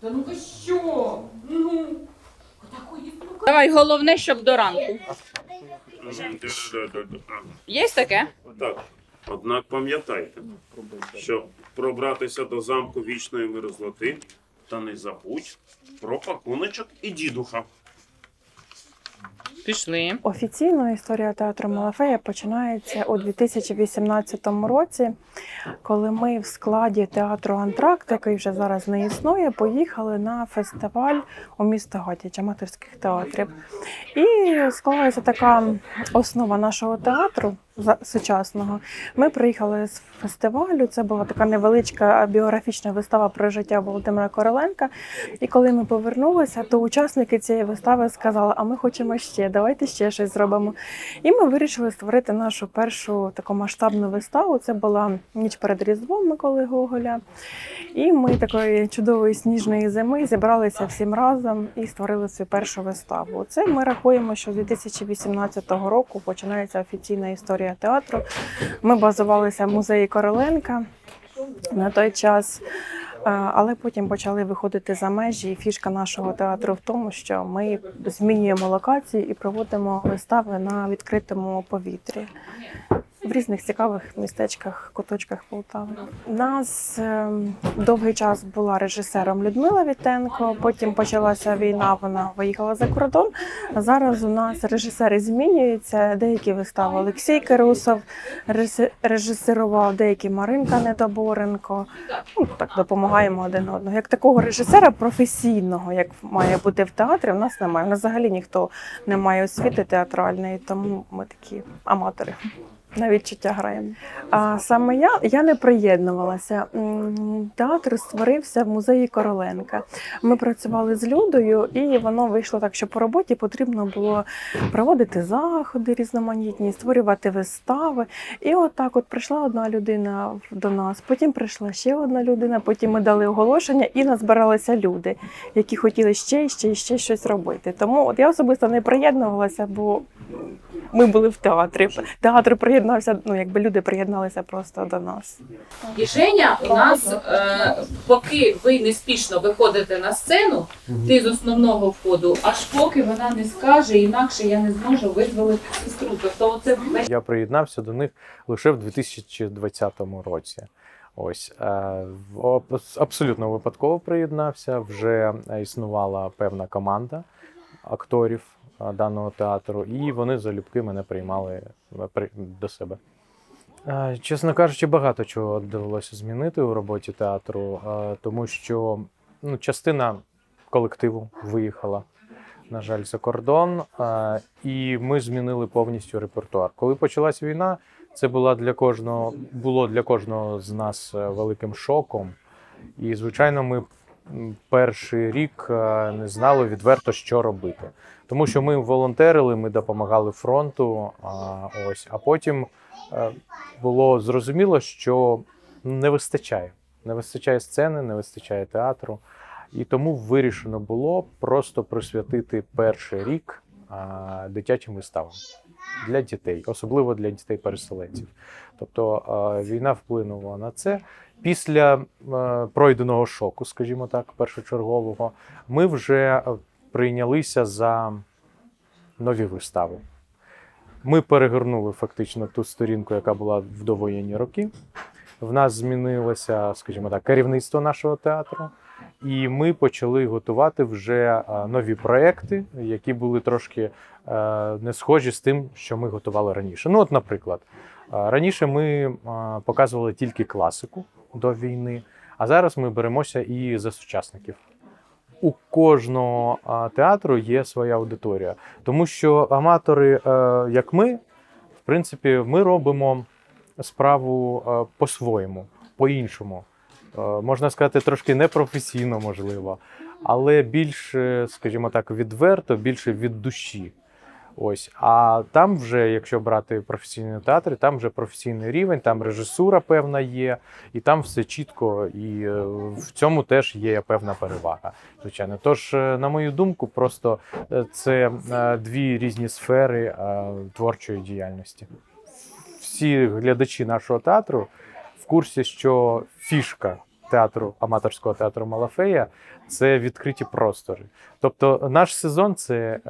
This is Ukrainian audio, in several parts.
Та ну ви що? Ну, отакої Давай, головне, щоб до ранку. Є таке? Так. Однак пам'ятайте, що пробратися до замку вічної мерзлоти та не забудь про пакуночок і дідуха. Пішли. Офіційно історія театру Малафея починається у 2018 році, коли ми в складі театру Антракт, який вже зараз не існує, поїхали на фестиваль у місто Гатіч аматорських театрів. І склалася така основа нашого театру сучасного. Ми приїхали з фестивалю. Це була така невеличка біографічна вистава про життя Володимира Короленка. І коли ми повернулися, то учасники цієї вистави сказали: А ми хочемо ще, давайте ще щось зробимо. І ми вирішили створити нашу першу таку масштабну виставу. Це була ніч перед Різдвом Миколи Гоголя. І ми такої чудової сніжної зими зібралися всім разом і створили свою першу виставу. Це ми рахуємо, що з 2018 року починається офіційна історія театру. Ми базувалися в музеї Короленка на той час. Е, Але потім почали виходити за межі. І фішка нашого театру в тому, що ми змінюємо локації і проводимо вистави на відкритому повітрі в різних цікавих містечках, куточках Полтави. Нас е, довгий час була режисером Людмила Вітенко. Потім почалася війна. Вона виїхала за кордон. Зараз у нас режисери змінюються. Деякі вистави Олексій Кирусов режисерував, деякі Маринка Недоборенко. Ну так допомагаємо один одному. Як такого режисера професійного, як має бути в театрі, в нас немає. У нас взагалі ніхто не має освіти театральної, тому ми такі аматори. На відчуття граємо. А саме я, я не приєднувалася. Театр створився в музеї Короленка. Ми працювали з Людою, і воно вийшло так, що по роботі потрібно було проводити заходи різноманітні, створювати вистави. І от от прийшла одна людина до нас, потім прийшла ще одна людина, потім ми дали оголошення і назбиралися люди, які хотіли ще, і ще, і ще щось робити. Тому от я особисто не приєднувалася, бо ми були в театрі. Театр приєднався, ну якби люди приєдналися просто до нас. І Женя у нас, е, поки ви неспішно виходите на сцену, ти з основного входу, аж поки вона не скаже, інакше я не зможу визволити сестру. Тобто це Я приєднався до них лише в 2020 році. Ось е, в- абсолютно випадково приєднався. Вже е, існувала певна команда акторів даного театру, і вони залюбки мене приймали е, до себе. Е, Чесно кажучи, багато чого довелося змінити у роботі театру, е, тому що ну, частина колективу виїхала, на жаль, за кордон, е, і ми змінили повністю репертуар. Коли почалась війна, це була для кожного, було для кожного з нас е, великим шоком. І, звичайно, ми перший рік е, не знали відверто, що робити. Тому що ми волонтерили, ми допомагали фронту. А, ось, а потім е, було зрозуміло, що не вистачає. Не вистачає сцени, не вистачає театру. І тому вирішено було просто присвятити перший рік а, дитячим виставам для дітей, особливо для дітей-переселенців. Тобто а, війна вплинула на це. Після е, пройденого шоку, скажімо так, першочергового, ми вже е, прийнялися за нові вистави. Ми перегорнули фактично ту сторінку, яка була в довоєнні роки. В нас змінилося, скажімо так, керівництво нашого театру. І ми почали готувати вже е, нові проекти, які були трошки е, не схожі з тим, що ми готували раніше. Ну, от, наприклад, е, раніше ми показували тільки класику до війни, а зараз ми беремося і за сучасників. У кожного театру є своя аудиторія, тому що аматори, е, як ми, в принципі, ми робимо справу е, по-своєму, по-іншому. Е, можна сказати, трошки непрофесійно, можливо, але більш, скажімо так, відверто, більше від душі. Ось, а там вже, якщо брати професійні театри, там вже професійний рівень, там режисура певна є, і там все чітко, і е, в цьому теж є певна перевага. Звичайно. Тож, е, на мою думку, просто е, це дві різні сфери творчої діяльності. Всі глядачі нашого театру в курсі, що фішка театру аматорського театру Малафея це відкриті простори. Тобто, наш сезон це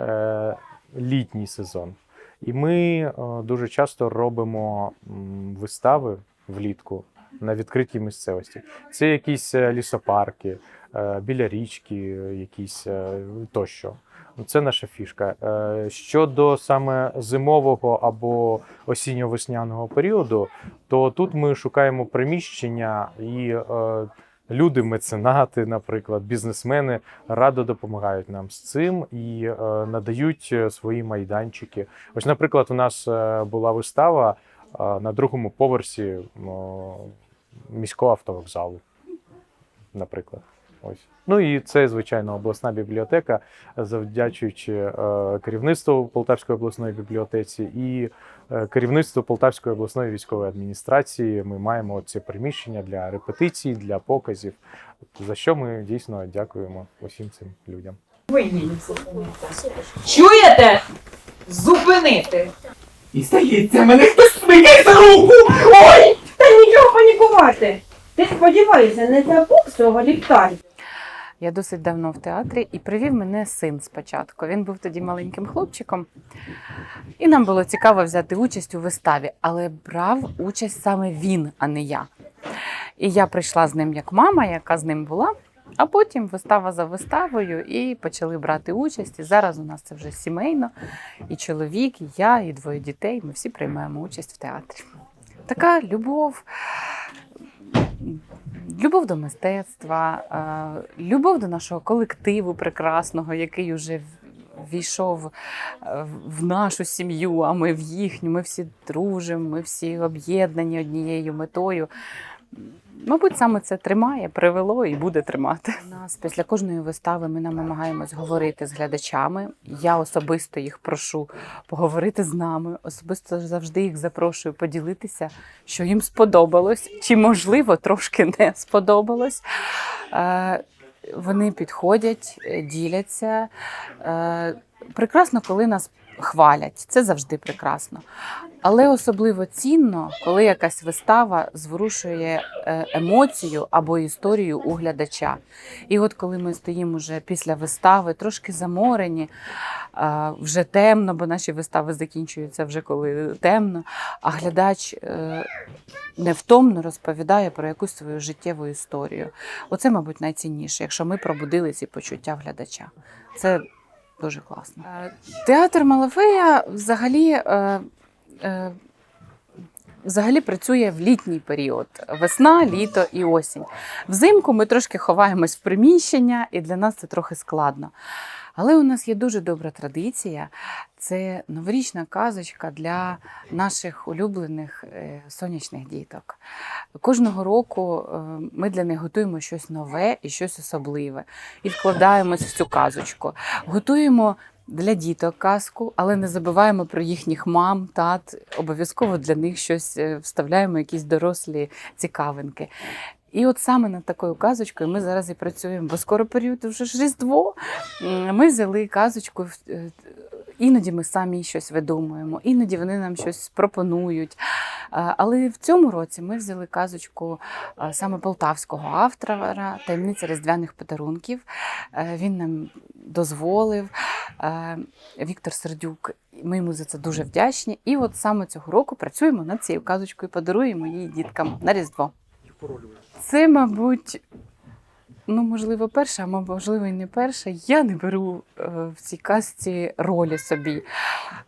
літній сезон. І ми е, дуже часто робимо вистави влітку на відкритій місцевості. Це якісь е, лісопарки, е, біля річки, якісь тощо. Ну, Це наша фішка. Щодо саме зимового або осінньо-весняного періоду, то тут ми шукаємо приміщення і люди, меценати, наприклад, бізнесмени радо допомагають нам з цим і е, надають е, свої майданчики. Ось, наприклад, у нас е, була вистава на другому поверсі міського автовокзалу, наприклад. Ось. Ну і це, звичайно, обласна бібліотека, завдячуючи е, керівництву Полтавської обласної бібліотеці і е, керівництву Полтавської обласної військової адміністрації. Ми маємо ці приміщення для репетицій, для показів, за що ми дійсно дякуємо усім цим людям. Ви Чуєте? Зупинити. І здається, мене хтось смикає за руку! Ой! Та нічого панікувати. Ти сподіваєшся, не забув свого ліхтаря. Я досить давно в театрі і привів мене син спочатку. Він був тоді маленьким хлопчиком, і нам було цікаво взяти участь у виставі, але брав участь саме він, а не я. І я прийшла з ним як мама, яка з ним була. А потім вистава за виставою і почали брати участь. І зараз у нас це вже сімейно. І чоловік, і я, і двоє дітей. Ми всі приймаємо участь в театрі. Така любов, любов до мистецтва, е, любов до нашого колективу прекрасного, який уже війшов е, в нашу сім'ю, а ми в їхню. Ми всі дружимо, ми всі об'єднані однією метою. Мабуть, саме це тримає, привело і буде тримати. У нас після кожної вистави ми намагаємось говорити з глядачами. Я особисто їх прошу поговорити з нами. Особисто завжди їх запрошую поділитися, що їм сподобалось, чи можливо трошки не сподобалось. Е, Вони підходять, е, діляться. Е, Прекрасно, коли нас хвалять. Це завжди прекрасно. Але особливо цінно, коли якась вистава зворушує е, емоцію або історію у глядача. І от коли ми стоїмо вже після вистави, трошки заморені, е, вже темно, бо наші вистави закінчуються вже коли темно, а глядач е, невтомно розповідає про якусь свою життєву історію. Оце, мабуть, найцінніше, якщо ми пробудили ці почуття глядача. Це дуже класно. Е, Театр Малафея взагалі. е, е, Взагалі працює в літній період: весна, літо і осінь. Взимку ми трошки ховаємось в приміщення, і для нас це трохи складно. Але у нас є дуже добра традиція. Це новорічна казочка для наших улюблених е, сонячних діток. Кожного року е, ми для них готуємо щось нове і щось особливе і вкладаємось в цю казочку. Готуємо для діток казку, але не забуваємо про їхніх мам, тат. Обов'язково для них щось е, вставляємо, якісь дорослі цікавинки. І от саме над такою казочкою ми зараз і працюємо, бо скоро період вже ж Різдво. Ми взяли казочку. е, Іноді ми самі щось видумуємо, іноді вони нам щось пропонують. Але в цьому році ми взяли казочку саме полтавського автора таємниця різдвяних подарунків. Е, Він нам дозволив. Е, Віктор Сердюк. Ми йому за це дуже вдячні. І от саме цього року працюємо над цією казочкою, подаруємо її діткам на Різдво. Це, мабуть, ну, можливо, перша, а можливо, і не перша. Я не беру е, в цій казці ролі собі.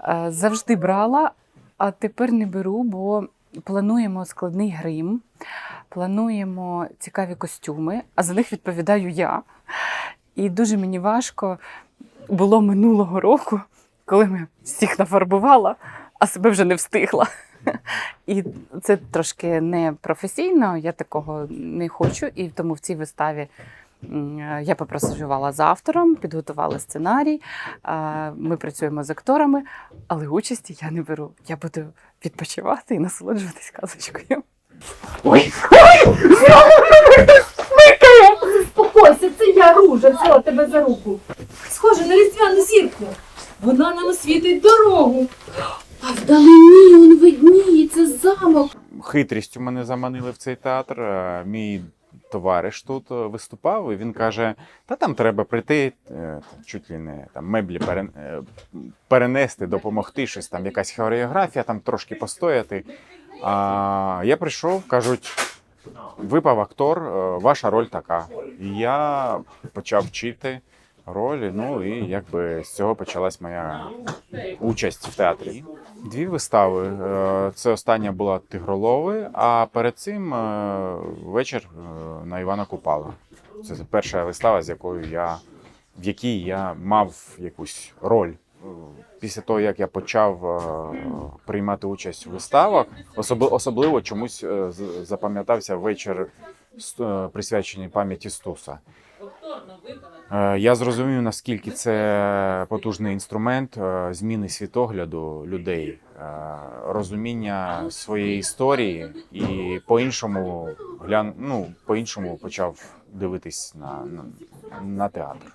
Е, завжди брала, а тепер не беру, бо плануємо складний грим, плануємо цікаві костюми, а за них відповідаю я. І дуже мені важко було минулого року, коли ми всіх нафарбувала, а себе вже не встигла. І це трошки не професійно, я такого не хочу. І тому в цій виставі я попрацювала з автором, підготувала сценарій. Ми працюємо з акторами, але участі я не беру. Я буду відпочивати і насолоджуватись казочкою. Ой! Ой! Заспокойся, це я ружа взяла тебе за руку. Схоже на різдвяну зірку. Вона нам освітить дорогу. А вдалині. Хитрістю мене заманили в цей театр. Е, Мій товариш тут е, виступав, і він каже: та там треба прийти, е, чуть ли не там меблі перенести, допомогти, щось там, якась хореографія, там трошки постояти. А я прийшов, кажуть. Випав актор, ваша роль така. І я почав вчити ролі. Ну і якби з цього почалась моя участь в театрі. Дві вистави. Е, Це остання була Тигролови, а перед цим е, вечір е, на Івана Купала. Це перша вистава, з якою я в якій я мав якусь роль. Після того, як я почав приймати участь у виставах, особливо чомусь запам'ятався вечір присвячений пам'яті Стуса. Е, Я зрозумів, наскільки це потужний інструмент е, зміни світогляду людей, е, розуміння своєї історії і по-іншому глян... ну, по-іншому почав дивитись на, на, на театр.